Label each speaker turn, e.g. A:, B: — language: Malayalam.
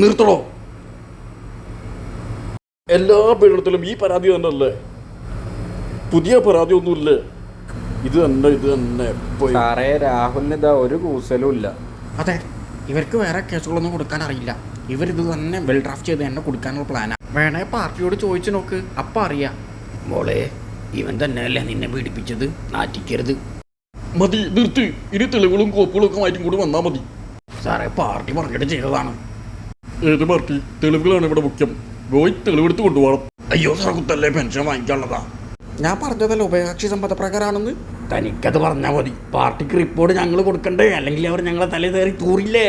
A: നിർത്തണോ? എല്ലാ പീഡനത്തിലും ഈ പരാതി തന്നെയല്ലേ? പുതിയ പരാതി ഒന്നുമില്ലേ ഇത് തന്നെ ഇത് തന്നെ പോയി
B: സാറേ രാഹുലിന് ഇതാ ഒരു കൂസലും ഇല്ല.
C: അതെ ഇവർക്ക് വേറെ കേസുകളൊന്നും കൊടുക്കാൻ അറിയില്ല. ഇവരിത് തന്നെ വെൽ ഡ്രാഫ്റ്റ് ചെയ്ത് തന്നെ കൊടുക്കാനുള്ള പ്ലാനാ വേണേ പാർട്ടിയോട് ചോദിച്ചു നോക്ക് അപ്പം അറിയാം.
A: മോളെ ഇവൻ തന്നെയല്ലേ നിന്നെ പീഡിപ്പിച്ചത്? നാറ്റിക്കരുത്. മതി നിർത്തി. ഇനി തെളിവുകളും കോപ്പുകളും ഒക്കെ മാറ്റി കൂടി വന്നാ മതി. സാറേ പാർട്ടി പറഞ്ഞിട്ട് ചെയ്തതാണ്. ഏത് പാർട്ടി? തെളിവുകളാണ് ഇവിടെ മുഖ്യം. പോയി തെളിവെടുത്ത് കൊണ്ടുപോകണം. അയ്യോ സർക്കുത്തല്ലേ പെൻഷൻ വാങ്ങിക്കാനുള്ളതാ?
C: ഞാൻ പറഞ്ഞതല്ല ഉഭയകക്ഷി സമ്മതപ്രകാരമാണെന്ന്
A: തനിക്കത് പറഞ്ഞാൽ മതി. പാർട്ടിക്ക് റിപ്പോർട്ട് ഞങ്ങൾ കൊടുക്കണ്ടേ? അല്ലെങ്കിൽ അവർ ഞങ്ങളെ തലേ കയറി തൂറില്ലേ?